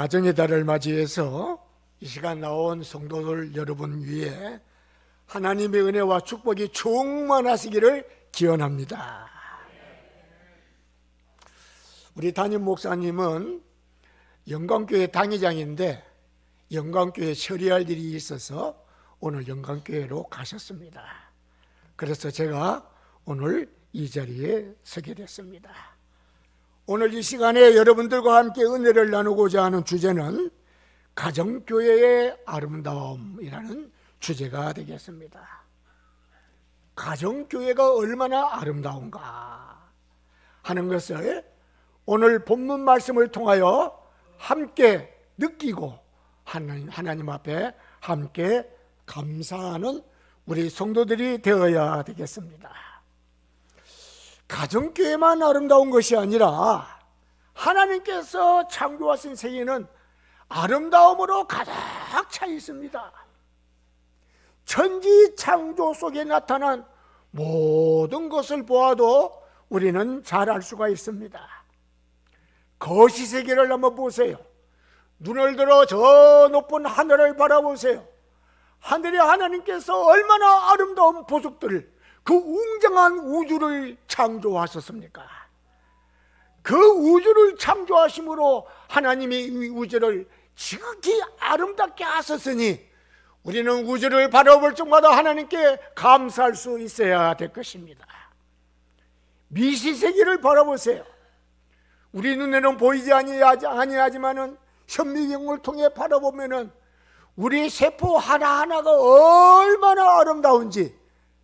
가정의 달을 맞이해서 이 시간 나온 성도들 여러분 위해 하나님의 은혜와 축복이 충만하시기를 기원합니다. 우리 담임 목사님은 영광교회 당회장인데 영광교회 처리할 일이 있어서 오늘 영광교회로 가셨습니다. 그래서 제가 오늘 이 자리에 서게 됐습니다. 오늘 이 시간에 여러분들과 함께 은혜를 나누고자 하는 주제는 가정교회의 아름다움이라는 주제가 되겠습니다. 가정교회가 얼마나 아름다운가 하는 것을 오늘 본문 말씀을 통하여 함께 느끼고 하나님, 앞에 함께 감사하는 우리 성도들이 되어야 되겠습니다. 가정교회만 아름다운 것이 아니라 하나님께서 창조하신 세계는 아름다움으로 가득 차 있습니다. 천지 창조 속에 나타난 모든 것을 보아도 우리는 잘 알 수가 있습니다. 거시 세계를 한번 보세요. 눈을 들어 저 높은 하늘을 바라보세요. 하늘에 하나님께서 얼마나 아름다운 보석들을 그 웅장한 우주를 창조하셨습니까? 그 우주를 창조하심으로 하나님이 이 우주를 지극히 아름답게 하셨으니 우리는 우주를 바라볼 적마다 하나님께 감사할 수 있어야 될 것입니다. 미시세계를 바라보세요. 우리 눈에는 보이지 아니하지, 아니하지만은 현미경을 통해 바라보면은 우리 세포 하나하나가 얼마나 아름다운지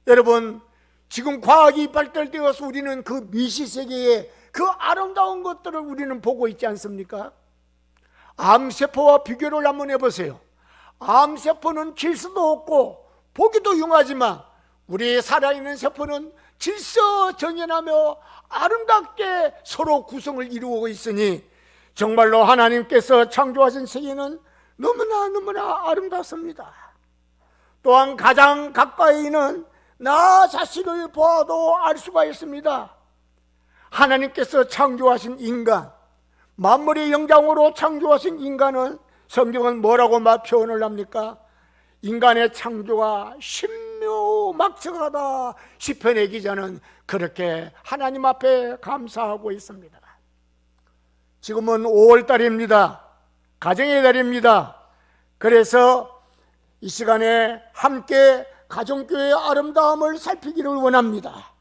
여러분 지금 과학이 발달되어서 우리는 그 미시 세계의 그 아름다운 것들을 우리는 보고 있지 않습니까? 암세포와 비교를 한번 해보세요. 암세포는 질 수도 없고 보기도 흉하지만 우리 살아있는 세포는 질서 정연하며 아름답게 서로 구성을 이루고 있으니 정말로 하나님께서 창조하신 세계는 너무나 너무나 아름답습니다. 또한 가장 가까이 있는 나 자신을 보아도 알 수가 있습니다. 하나님께서 창조하신 인간, 만물의 영장으로 창조하신 인간은 성경은 뭐라고 막 표현을 합니까? 인간의 창조가 신묘막측하다 시편의 기자는 그렇게 하나님 앞에 감사하고 있습니다. 지금은 5월 달입니다. 가정의 달입니다. 그래서 이 시간에 함께 가정교회의 아름다움을 살피기를 원합니다.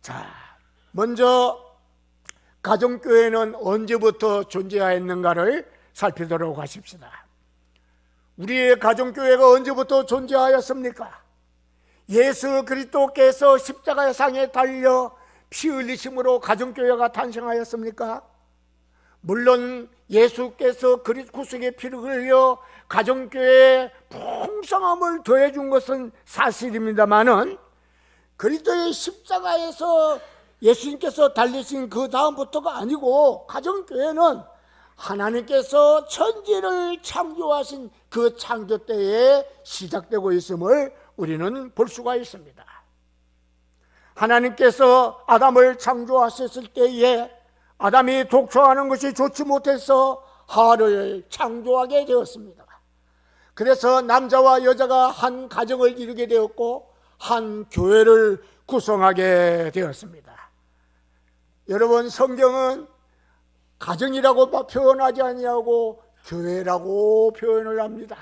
자, 먼저 가정교회는 언제부터 존재하였는가를 살피도록 하십시다. 우리의 가정교회가 언제부터 존재하였습니까? 예수 그리스도께서 십자가 상에 달려 피 흘리심으로 가정교회가 탄생하였습니까? 물론 예수께서 그리스도 구속의 피를 흘려 가정교회에 풍성함을 더해 준 것은 사실입니다만은 그리스도의 십자가에서 예수님께서 달리신 그 다음부터가 아니고 가정교회는 하나님께서 천지를 창조하신 그 창조 때에 시작되고 있음을 우리는 볼 수가 있습니다. 하나님께서 아담을 창조하셨을 때에 아담이 독초하는 것이 좋지 못해서 하를 창조하게 되었습니다. 그래서 남자와 여자가 한 가정을 이루게 되었고 한 교회를 구성하게 되었습니다. 여러분 성경은 가정이라고 표현하지 아니하고 교회라고 표현을 합니다.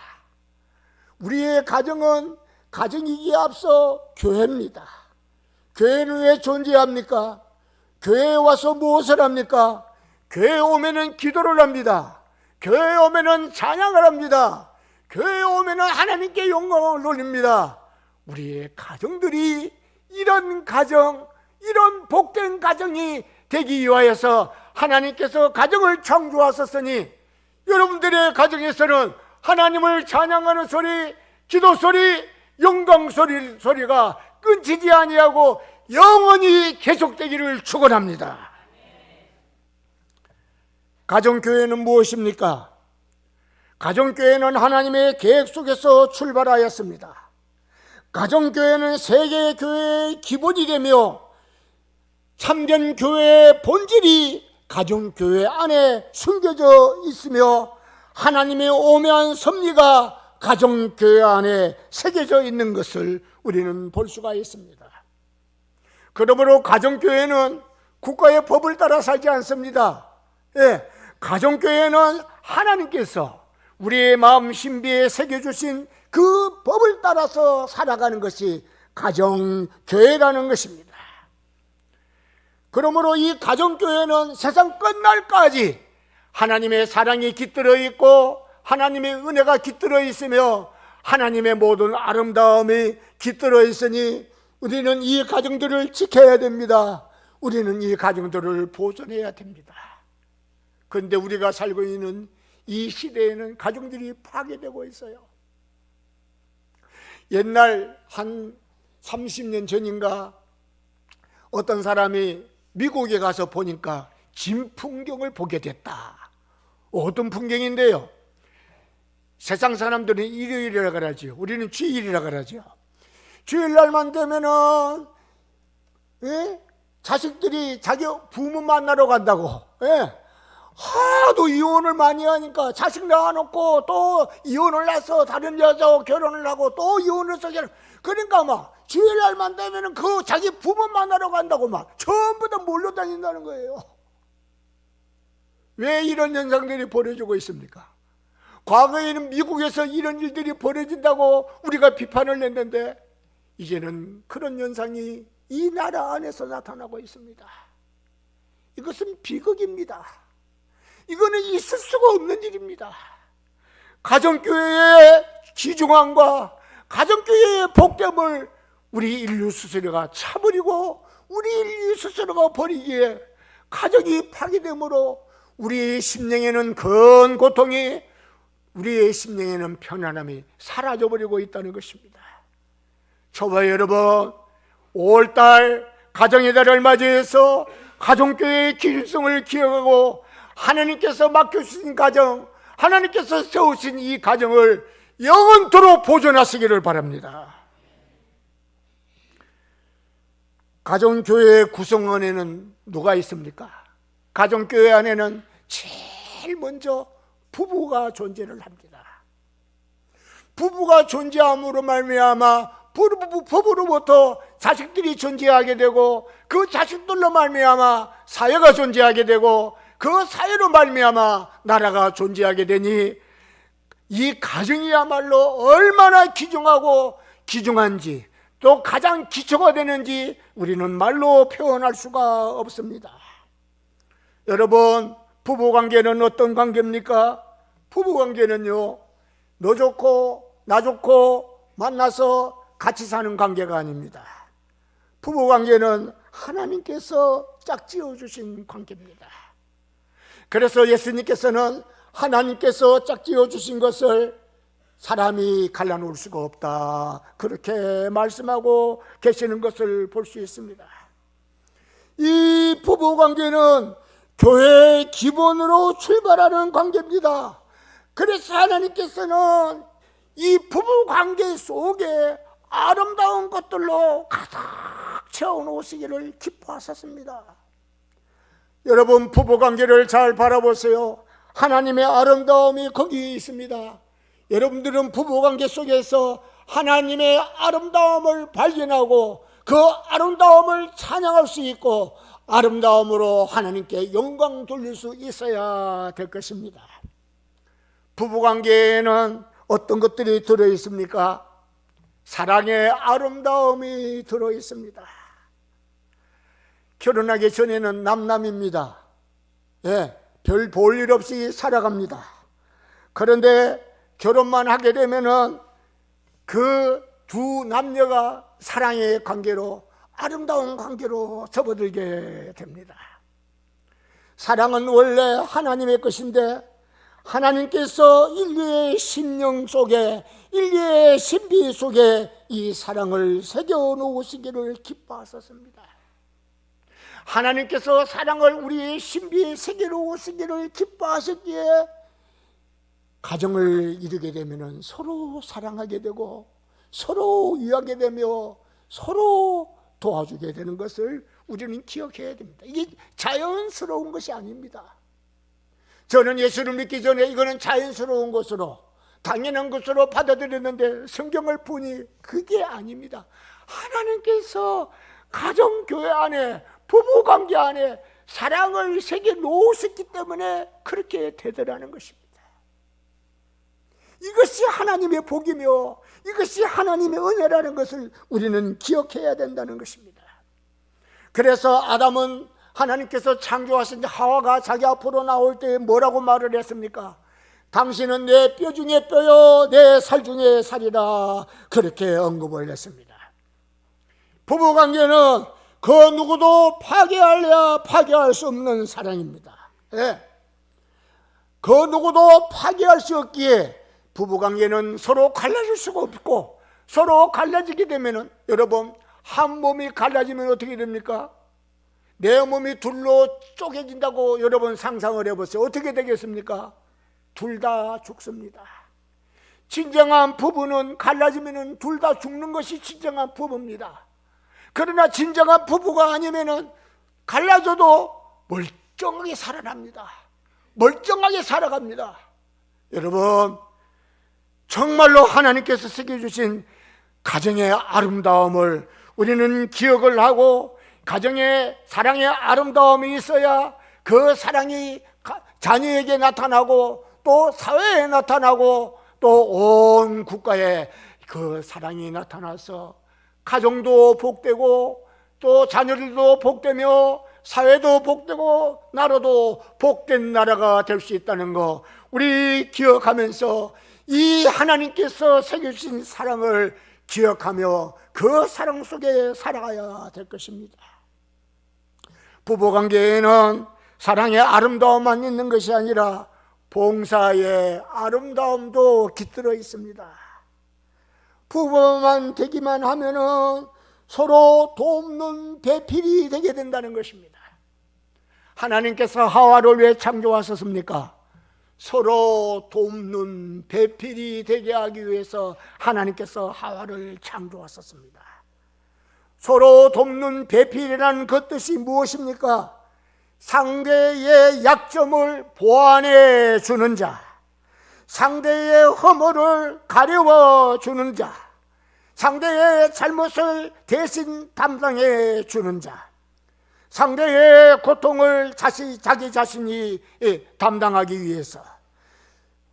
우리의 가정은 가정이기에 앞서 교회입니다. 교회는 왜 존재합니까? 교회에 와서 무엇을 합니까? 교회에 오면은 기도를 합니다. 교회에 오면은 찬양을 합니다. 교회에 오면은 하나님께 영광을 돌립니다. 우리의 가정들이 이런 가정, 이런 복된 가정이 되기 위하여서 하나님께서 가정을 창조하셨으니 여러분들의 가정에서는 하나님을 찬양하는 소리, 기도 소리, 영광 소리 소리가 끊지지 아니하고 영원히 계속되기를 축원합니다. 가정교회는 무엇입니까? 가정교회는 하나님의 계획 속에서 출발하였습니다. 가정교회는 세계 교회의 기본이 되며 참된 교회의 본질이 가정교회 안에 숨겨져 있으며 하나님의 오묘한 섭리가 가정교회 안에 새겨져 있는 것을 우리는 볼 수가 있습니다. 그러므로 가정교회는 국가의 법을 따라 살지 않습니다. 예, 가정교회는 하나님께서 우리의 마음 신비에 새겨주신 그 법을 따라서 살아가는 것이 가정교회라는 것입니다. 그러므로 이 가정교회는 세상 끝날까지 하나님의 사랑이 깃들어 있고 하나님의 은혜가 깃들어 있으며 하나님의 모든 아름다움이 깃들어 있으니 우리는 이 가정들을 지켜야 됩니다. 우리는 이 가정들을 보존해야 됩니다. 그런데 우리가 살고 있는 이 시대에는 가정들이 파괴되고 있어요. 옛날 한 30년 전인가 어떤 사람이 미국에 가서 보니까 진 풍경을 보게 됐다. 어떤 풍경인데요? 세상 사람들은 일요일이라 그러죠. 우리는 주일이라 그러죠. 주일날만 되면은 예? 자식들이 자기 부모 만나러 간다고. 예? 하도 이혼을 많이 하니까 자식 낳아놓고 또 이혼을 해서 다른 여자와 결혼을 하고 또 이혼을 해서. 그러니까 막 주일날만 되면은 그 자기 부모 만나러 간다고 막 전부 다 몰려다닌다는 거예요. 왜 이런 현상들이 벌어지고 있습니까? 과거에는 미국에서 이런 일들이 벌어진다고 우리가 비판을 냈는데 이제는 그런 현상이 이 나라 안에서 나타나고 있습니다. 이것은 비극입니다. 이거는 있을 수가 없는 일입니다. 가정교회의 기중함과 가정교회의 복됨을 우리 인류 스스로가 차버리고 우리 인류 스스로가 버리기에 가정이 파괴됨으로 우리 심령에는 큰 고통이 우리의 심령에는 편안함이 사라져버리고 있다는 것입니다. 저와 여러분, 5월달 가정의 달을 맞이해서 가정교회의 기준성을 기억하고 하나님께서 맡겨주신 가정, 하나님께서 세우신 이 가정을 영원토록 보존하시기를 바랍니다. 가정교회 구성원에는 누가 있습니까? 가정교회 안에는 제일 먼저 부부가 존재를 합니다. 부부가 존재함으로 말미암아 부부 부부로부터 자식들이 존재하게 되고 그 자식들로 말미암아 사회가 존재하게 되고 그 사회로 말미암아 나라가 존재하게 되니 이 가정이야말로 얼마나 귀중하고 귀중한지 또 가장 기초가 되는지 우리는 말로 표현할 수가 없습니다. 여러분, 부부 관계는 어떤 관계입니까? 부부 관계는요, 너 좋고, 나 좋고, 만나서 같이 사는 관계가 아닙니다. 부부 관계는 하나님께서 짝지어 주신 관계입니다. 그래서 예수님께서는 하나님께서 짝지어 주신 것을 사람이 갈라놓을 수가 없다. 그렇게 말씀하고 계시는 것을 볼 수 있습니다. 이 부부 관계는 교회의 기본으로 출발하는 관계입니다. 그래서 하나님께서는 이 부부 관계 속에 아름다운 것들로 가득 채워놓으시기를 기뻐하셨습니다. 여러분 부부 관계를 잘 바라보세요. 하나님의 아름다움이 거기에 있습니다. 여러분들은 부부 관계 속에서 하나님의 아름다움을 발견하고 그 아름다움을 찬양할 수 있고 아름다움으로 하나님께 영광 돌릴 수 있어야 될 것입니다. 부부 관계에는 어떤 것들이 들어 있습니까? 사랑의 아름다움이 들어 있습니다. 결혼하기 전에는 남남입니다. 예, 별 볼 일 없이 살아갑니다. 그런데 결혼만 하게 되면은 그 두 남녀가 사랑의 관계로 아름다운 관계로 접어들게 됩니다. 사랑은 원래 하나님의 것인데 하나님께서 인류의 심령 속에 인류의 신비 속에 이 사랑을 새겨 놓으시기를 기뻐하셨습니다. 하나님께서 사랑을 우리의 신비에 새겨 놓으시기를 기뻐하셨기에 가정을 이루게 되면 서로 사랑하게 되고 서로 위하게 되며 서로 도와주게 되는 것을 우리는 기억해야 됩니다. 이게 자연스러운 것이 아닙니다. 저는 예수를 믿기 전에 이거는 자연스러운 것으로 당연한 것으로 받아들였는데 성경을 보니 그게 아닙니다. 하나님께서 가정교회 안에 부부관계 안에 사랑을 새겨 놓으셨기 때문에 그렇게 되더라는 것입니다. 이것이 하나님의 복이며 이것이 하나님의 은혜라는 것을 우리는 기억해야 된다는 것입니다. 그래서 아담은 하나님께서 창조하신 하와가 자기 앞으로 나올 때 뭐라고 말을 했습니까? 당신은 내 뼈 중에 뼈요, 내 살 중에 살이라. 그렇게 언급을 했습니다. 부부 관계는 그 누구도 파괴할래야 파괴할 수 없는 사랑입니다. 예. 그 누구도 파괴할 수 없기에 부부 관계는 서로 갈라질 수가 없고 서로 갈라지게 되면은 여러분 한 몸이 갈라지면 어떻게 됩니까? 내 몸이 둘로 쪼개진다고 여러분 상상을 해보세요. 어떻게 되겠습니까? 둘 다 죽습니다. 진정한 부부는 갈라지면은 둘다 죽는 것이 진정한 부부입니다. 그러나 진정한 부부가 아니면은 갈라져도 멀쩡하게 살아납니다. 멀쩡하게 살아갑니다. 여러분, 정말로 하나님께서 새겨주신 가정의 아름다움을 우리는 기억을 하고 가정의 사랑의 아름다움이 있어야 그 사랑이 가- 자녀에게 나타나고 또 사회에 나타나고 또 온 국가에 그 사랑이 나타나서 가정도 복되고 또 자녀들도 복되며 사회도 복되고 나라도 복된 나라가 될 수 있다는 거 우리 기억하면서 이 하나님께서 새겨주신 사랑을 기억하며 그 사랑 속에 살아가야 될 것입니다. 부부 관계에는 사랑의 아름다움만 있는 것이 아니라 봉사의 아름다움도 깃들어 있습니다. 부부만 되기만 하면은 서로 돕는 배필이 되게 된다는 것입니다. 하나님께서 하와를 왜 창조하셨습니까? 서로 돕는 배필이 되게 하기 위해서 하나님께서 하와를 창조하셨습니다. 서로 돕는 배필이라는 그 뜻이 무엇입니까? 상대의 약점을 보완해 주는 자, 상대의 허물을 가려워 주는 자, 상대의 잘못을 대신 담당해 주는 자, 상대의 고통을 자시, 자기 자신이 예, 담당하기 위해서.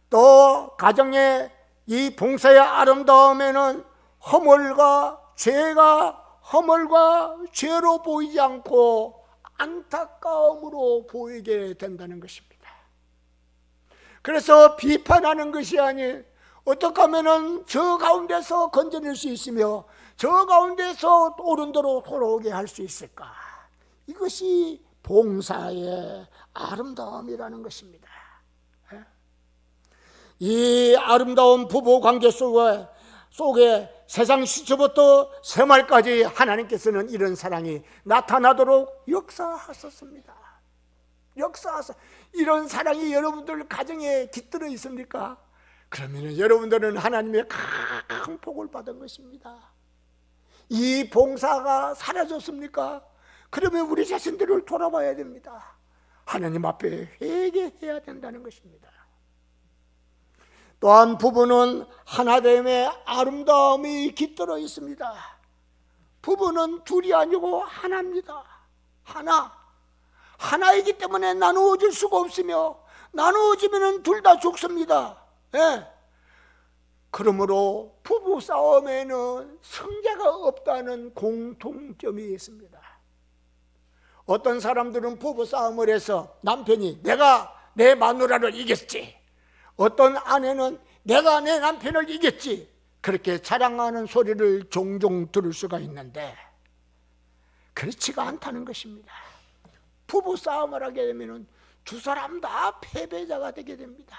또 가정의 이 봉사의 아름다움에는 허물과 죄가 허물과 죄로 보이지 않고 안타까움으로 보이게 된다는 것입니다. 그래서 비판하는 것이 아닌 어떻게 하면은 저 가운데서 건져낼 수 있으며 저 가운데서 오른도로 돌아오게 할 수 있을까? 이것이 봉사의 아름다움이라는 것입니다. 예? 이 아름다운 부부 관계 속에, 속에 세상 시초부터 새말까지 하나님께서는 이런 사랑이 나타나도록 역사하셨습니다. 역사하사 이런 사랑이 여러분들 가정에 깃들어 있습니까? 그러면 여러분들은 하나님의 큰 복을 받은 것입니다. 이 봉사가 사라졌습니까? 그러면 우리 자신들을 돌아봐야 됩니다. 하나님 앞에 회개해야 된다는 것입니다. 또한 부부는 하나됨의 아름다움이 깃들어 있습니다. 부부는 둘이 아니고 하나입니다. 하나. 하나이기 때문에 나누어질 수가 없으며 나누어지면 둘 다 죽습니다. 예. 그러므로 부부 싸움에는 성자가 없다는 공통점이 있습니다. 어떤 사람들은 부부 싸움을 해서 남편이 내가 내 마누라를 이겼지. 어떤 아내는 내가 내 남편을 이겼지. 그렇게 자랑하는 소리를 종종 들을 수가 있는데 그렇지가 않다는 것입니다. 부부 싸움을 하게 되면 두 사람 다 패배자가 되게 됩니다.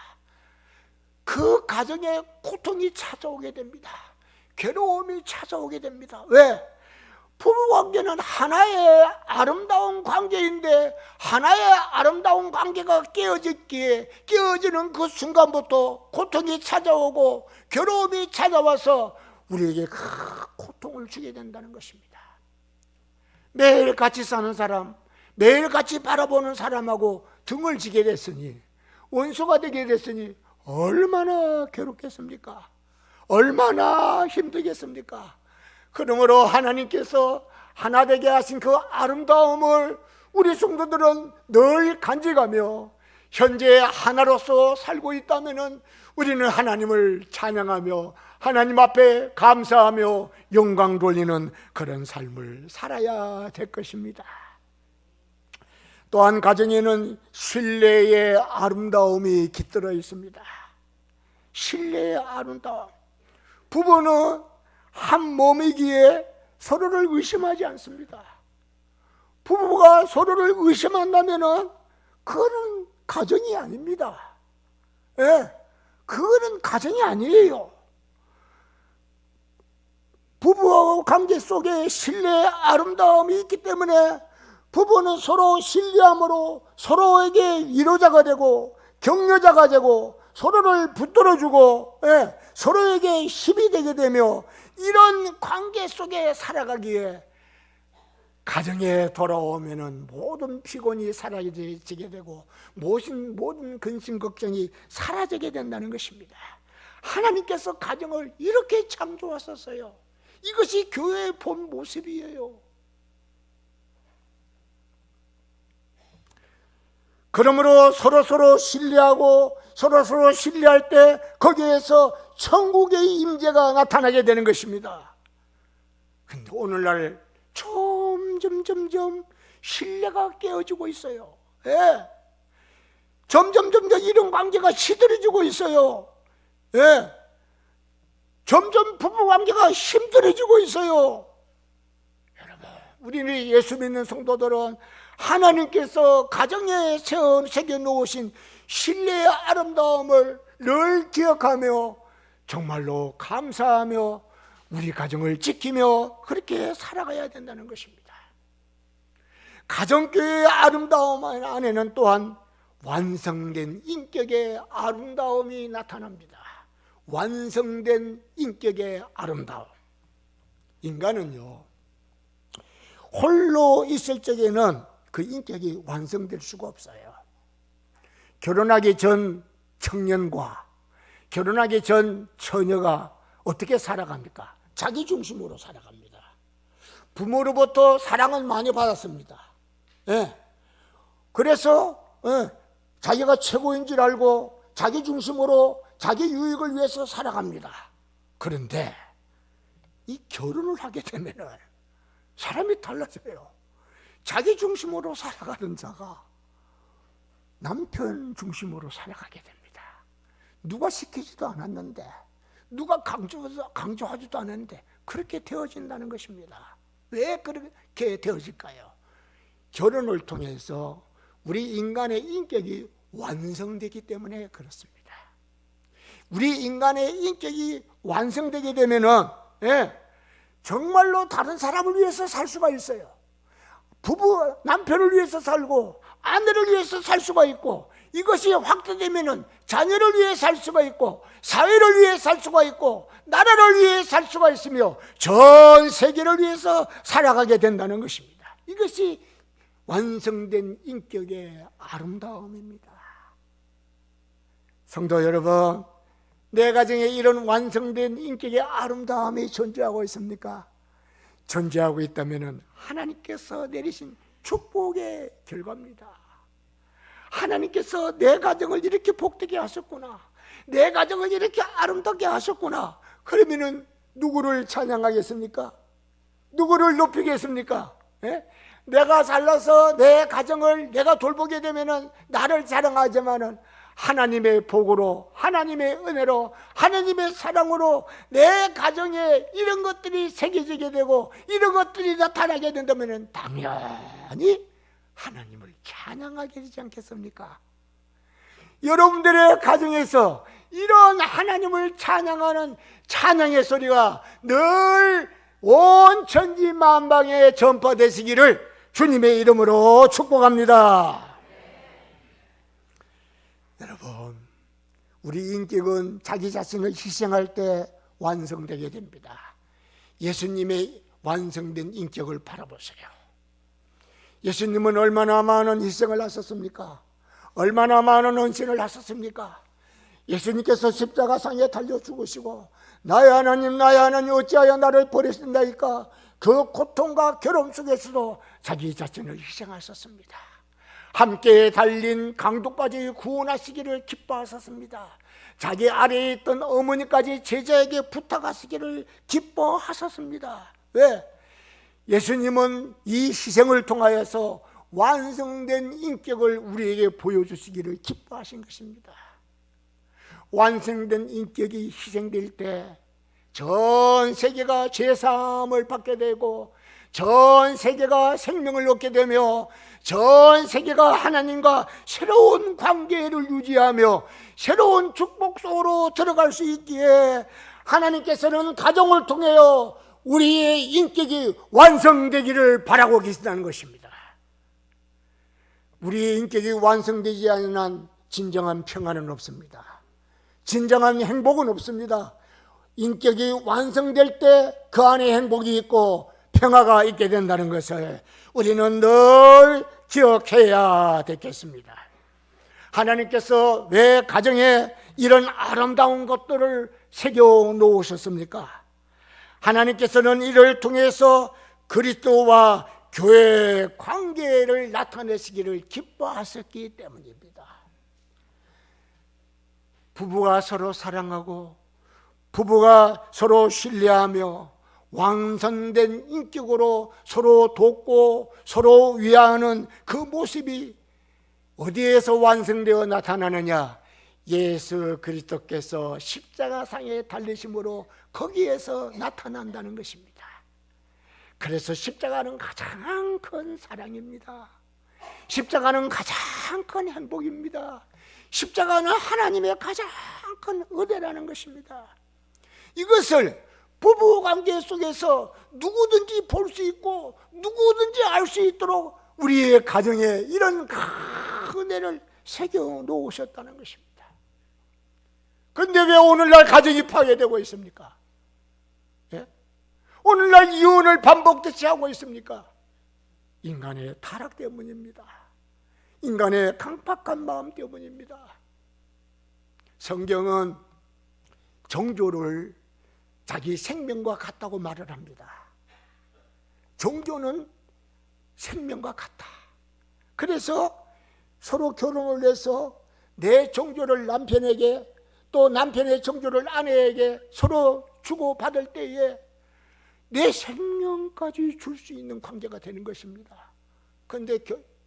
그 가정에 고통이 찾아오게 됩니다. 괴로움이 찾아오게 됩니다. 왜? 부부 관계는 하나의 아름다운 관계인데 하나의 아름다운 관계가 깨어졌기에 깨어지는 그 순간부터 고통이 찾아오고 괴로움이 찾아와서 우리에게 큰 고통을 주게 된다는 것입니다. 매일 같이 사는 사람, 매일 같이 바라보는 사람하고 등을 지게 됐으니 원수가 되게 됐으니 얼마나 괴롭겠습니까? 얼마나 힘들겠습니까? 그러므로 하나님께서 하나 되게 하신 그 아름다움을 우리 성도들은 늘 간직하며 현재 하나로서 살고 있다면 우리는 하나님을 찬양하며 하나님 앞에 감사하며 영광 돌리는 그런 삶을 살아야 될 것입니다. 또한 가정에는 신뢰의 아름다움이 깃들어 있습니다. 신뢰의 아름다움. 부부는 한 몸이기에 서로를 의심하지 않습니다. 부부가 서로를 의심한다면 그거는 가정이 아닙니다. 예, 그거는 가정이 아니에요. 부부 관계 속에 신뢰의 아름다움이 있기 때문에 부부는 서로 신뢰함으로 서로에게 위로자가 되고 격려자가 되고 서로를 붙들어주고 예, 서로에게 힘이 되게 되며 이런 관계 속에 살아가기에 가정에 돌아오면은 모든 피곤이 사라지게 되고 모든 모든 근심 걱정이 사라지게 된다는 것입니다. 하나님께서 가정을 이렇게 창조하셨어요. 이것이 교회의 본 모습이에요. 그러므로 서로 서로 신뢰하고 서로 서로 신뢰할 때 거기에서 천국의 임재가 나타나게 되는 것입니다. 근데 오늘날 점점 점점 신뢰가 깨어지고 있어요. 예. 점점 점점 이런 관계가 시들해지고 있어요. 예. 점점 부부 관계가 힘들어지고 있어요. 여러분, 우리는 예수 믿는 성도들은 하나님께서 가정에 세워 새겨 놓으신 신뢰의 아름다움을 늘 기억하며 정말로 감사하며 우리 가정을 지키며 그렇게 살아가야 된다는 것입니다. 가정교회의 아름다움 안에는 또한 완성된 인격의 아름다움이 나타납니다. 완성된 인격의 아름다움. 인간은요, 홀로 있을 적에는 그 인격이 완성될 수가 없어요. 결혼하기 전 청년과 결혼하기 전 처녀가 어떻게 살아갑니까? 자기 중심으로 살아갑니다. 부모로부터 사랑은 많이 받았습니다. 예. 그래서 예, 자기가 최고인 줄 알고 자기 중심으로 자기 유익을 위해서 살아갑니다. 그런데 이 결혼을 하게 되면 사람이 달라져요. 자기 중심으로 살아가는 자가 남편 중심으로 살아가게 됩니다. 누가 시키지도 않았는데, 누가 강조, 강조하지도 않았는데, 그렇게 되어진다는 것입니다. 왜 그렇게 되어질까요? 결혼을 통해서 우리 인간의 인격이 완성되기 때문에 그렇습니다. 우리 인간의 인격이 완성되게 되면은, 예, 정말로 다른 사람을 위해서 살 수가 있어요. 부부 남편을 위해서 살고 아내를 위해서 살 수가 있고 이것이 확대되면은 자녀를 위해 살 수가 있고 사회를 위해 살 수가 있고 나라를 위해 살 수가 있으며 전 세계를 위해서 살아가게 된다는 것입니다. 이것이 완성된 인격의 아름다움입니다. 성도 여러분, 내 가정에 이런 완성된 인격의 아름다움이 존재하고 있습니까? 존재하고 있다면 하나님께서 내리신 축복의 결과입니다. 하나님께서 내 가정을 이렇게 복되게 하셨구나. 내 가정을 이렇게 아름답게 하셨구나. 그러면은 누구를 찬양하겠습니까? 누구를 높이겠습니까? 예? 내가 살라서 내 가정을 내가 돌보게 되면은 나를 자랑하지만은 하나님의 복으로 하나님의 은혜로 하나님의 사랑으로 내 가정에 이런 것들이 새겨지게 되고 이런 것들이 나타나게 된다면 당연히 하나님을 찬양하게 되지 않겠습니까? 여러분들의 가정에서 이런 하나님을 찬양하는 찬양의 소리가 늘 온 천지 만방에 전파되시기를 주님의 이름으로 축복합니다. 여러분, 우리 인격은 자기 자신을 희생할 때 완성되게 됩니다. 예수님의 완성된 인격을 바라보세요. 예수님은 얼마나 많은 희생을 하셨습니까? 얼마나 많은 헌신을 하셨습니까? 예수님께서 십자가상에 달려 죽으시고 나의 하나님 나의 하나님 어찌하여 나를 버리신다니까 그 고통과 괴로움 속에서도 자기 자신을 희생하셨습니다. 함께 달린 강도까지 구원하시기를 기뻐하셨습니다. 자기 아래에 있던 어머니까지 제자에게 부탁하시기를 기뻐하셨습니다. 왜? 예수님은 이 희생을 통하여서 완성된 인격을 우리에게 보여주시기를 기뻐하신 것입니다. 완성된 인격이 희생될 때 전 세계가 죄사함을 받게 되고 전 세계가 생명을 얻게 되며 전 세계가 하나님과 새로운 관계를 유지하며 새로운 축복 속으로 들어갈 수 있기에 하나님께서는 가정을 통하여 우리의 인격이 완성되기를 바라고 계신다는 것입니다. 우리의 인격이 완성되지 않는 한 진정한 평안은 없습니다. 진정한 행복은 없습니다. 인격이 완성될 때 그 안에 행복이 있고 평화가 있게 된다는 것을 우리는 늘 기억해야 되겠습니다. 하나님께서 왜 가정에 이런 아름다운 것들을 새겨 놓으셨습니까? 하나님께서는 이를 통해서 그리스도와 교회의 관계를 나타내시기를 기뻐하셨기 때문입니다. 부부가 서로 사랑하고 부부가 서로 신뢰하며 완성된 인격으로 서로 돕고 서로 위하는 그 모습이 어디에서 완성되어 나타나느냐? 예수 그리스도께서 십자가상에 달리심으로 거기에서 나타난다는 것입니다. 그래서 십자가는 가장 큰 사랑입니다. 십자가는 가장 큰 행복입니다. 십자가는 하나님의 가장 큰 은혜라는 것입니다. 이것을 부부 관계 속에서 누구든지 볼 수 있고 누구든지 알 수 있도록 우리의 가정에 이런 큰 은혜를 새겨 놓으셨다는 것입니다. 근데 왜 오늘날 가정이 파괴되고 있습니까? 예? 오늘날 이혼을 반복듯이 하고 있습니까? 인간의 타락 때문입니다. 인간의 강팍한 마음 때문입니다. 성경은 정조를 자기 생명과 같다고 말을 합니다. 종교는 생명과 같다. 그래서 서로 결혼을 해서 내 종교를 남편에게 또 남편의 종교를 아내에게 서로 주고 받을 때에 내 생명까지 줄 수 있는 관계가 되는 것입니다. 그런데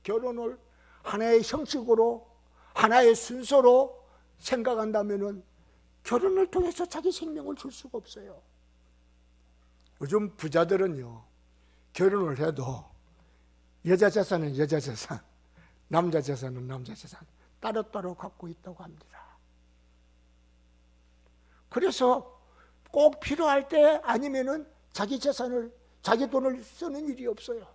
결혼을 하나의 형식으로 하나의 순서로 생각한다면은 결혼을 통해서 자기 생명을 줄 수가 없어요. 요즘 부자들은요, 결혼을 해도 여자 재산은 여자 재산, 남자 재산은 남자 재산, 따로따로 갖고 있다고 합니다. 그래서 꼭 필요할 때 아니면은 자기 재산을, 자기 돈을 쓰는 일이 없어요.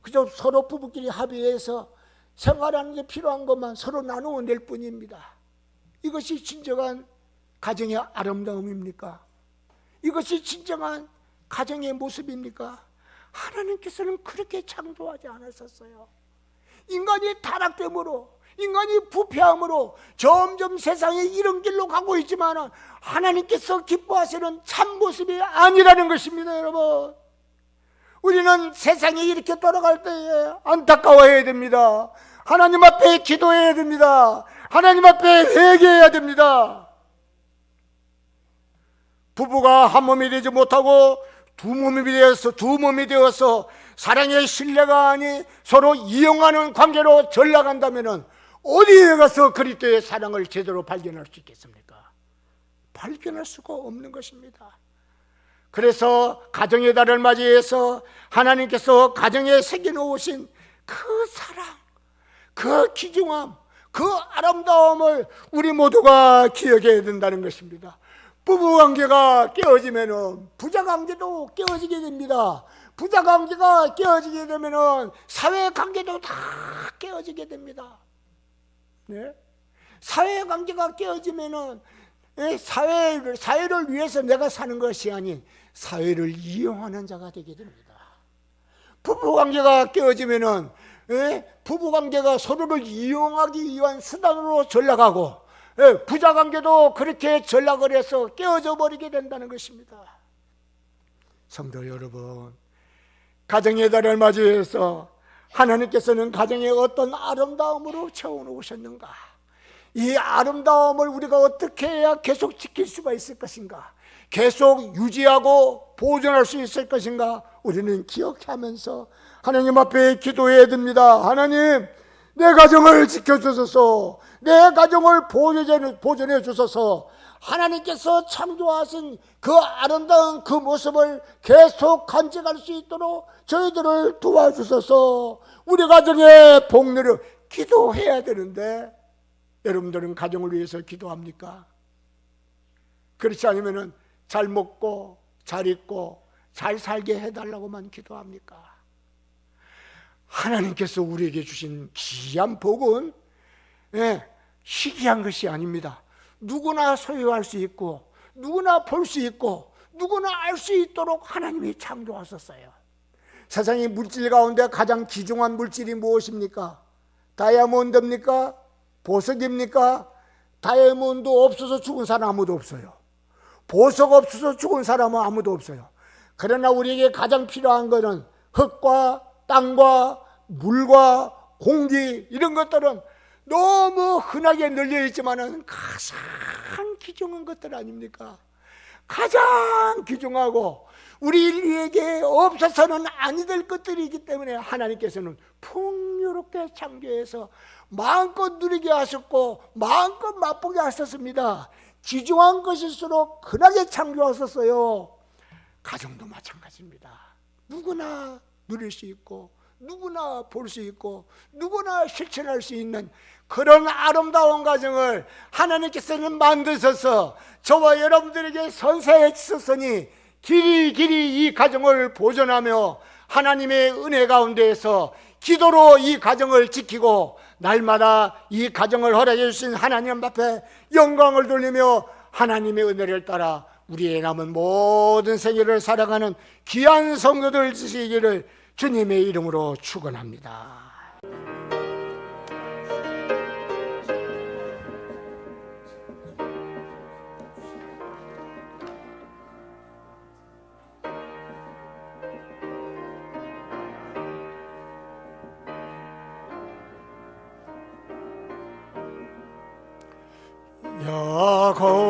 그저 서로 부부끼리 합의해서 생활하는 게 필요한 것만 서로 나누어 낼 뿐입니다. 이것이 진정한 가정의 아름다움입니까? 이것이 진정한 가정의 모습입니까? 하나님께서는 그렇게 창조하지 않았었어요. 인간이 타락됨으로 인간이 부패함으로 점점 세상에 이런 길로 가고 있지만 하나님께서 기뻐하시는 참 모습이 아니라는 것입니다, 여러분. 우리는 세상이 이렇게 돌아갈 때에 안타까워해야 됩니다. 하나님 앞에 기도해야 됩니다. 하나님 앞에 회개해야 됩니다. 부부가 한 몸이 되지 못하고 두 몸이 되어서 두 몸이 되어서 사랑의 신뢰가 아니 서로 이용하는 관계로 전락한다면은 어디에 가서 그리스도의 사랑을 제대로 발견할 수 있겠습니까? 발견할 수가 없는 것입니다. 그래서 가정의 달을 맞이해서 하나님께서 가정에 새겨 놓으신 그 사랑, 그 귀중함, 그 아름다움을 우리 모두가 기억해야 된다는 것입니다. 부부 관계가 깨어지면은 부자 관계도 깨어지게 됩니다. 부자 관계가 깨어지게 되면은 사회 관계도 다 깨어지게 됩니다. 네? 사회 관계가 깨어지면은 사회를 사회를 위해서 내가 사는 것이 아닌 사회를 이용하는 자가 되게 됩니다. 부부 관계가 깨어지면은 예? 부부 관계가 서로를 이용하기 위한 수단으로 전락하고 예, 부자 관계도 그렇게 전락을 해서 깨어져 버리게 된다는 것입니다. 성도 여러분, 가정의 달을 맞이해서 하나님께서는 가정에 어떤 아름다움으로 채워놓으셨는가? 이 아름다움을 우리가 어떻게 해야 계속 지킬 수가 있을 것인가? 계속 유지하고 보존할 수 있을 것인가? 우리는 기억하면서 하나님 앞에 기도해야 됩니다. 하나님, 내 가정을 지켜주소서, 내 가정을 보존해, 주소서, 하나님께서 창조하신 그 아름다운 그 모습을 계속 간직할 수 있도록 저희들을 도와주소서, 우리 가정의 복리를 기도해야 되는데, 여러분들은 가정을 위해서 기도합니까? 그렇지 않으면 잘 먹고 잘 입고 잘 살게 해달라고만 기도합니까? 하나님께서 우리에게 주신 귀한 복은 예, 희귀한 것이 아닙니다. 누구나 소유할 수 있고 누구나 볼 수 있고 누구나 알 수 있도록 하나님이 창조하셨어요. 세상의 물질 가운데 가장 귀중한 물질이 무엇입니까? 다이아몬드입니까? 보석입니까? 다이아몬드 없어서 죽은 사람 아무도 없어요. 보석 없어서 죽은 사람은 아무도 없어요. 그러나 우리에게 가장 필요한 것은 흙과 땅과 물과 공기 이런 것들은 너무 흔하게 널려 있지만은 가장 귀중한 것들 아닙니까? 가장 귀중하고 우리에게 없어서는 아니 될 것들이기 때문에 하나님께서는 풍요롭게 창조해서 마음껏 누리게 하셨고 마음껏 맛보게 하셨습니다. 귀중한 것일수록 흔하게 창조하셨어요. 가정도 마찬가지입니다. 누구나 누릴 수 있고 누구나 볼 수 있고 누구나 실천할 수 있는 그런 아름다운 가정을 하나님께서는 만드셔서 저와 여러분들에게 선사해 주셨으니 길이 길이 이 가정을 보존하며 하나님의 은혜 가운데에서 기도로 이 가정을 지키고 날마다 이 가정을 허락해 주신 하나님 앞에 영광을 돌리며 하나님의 은혜를 따라 우리의 남은 모든 생애를 살아가는 귀한 성도들 되시기를 주님의 이름으로 축원합니다. 야고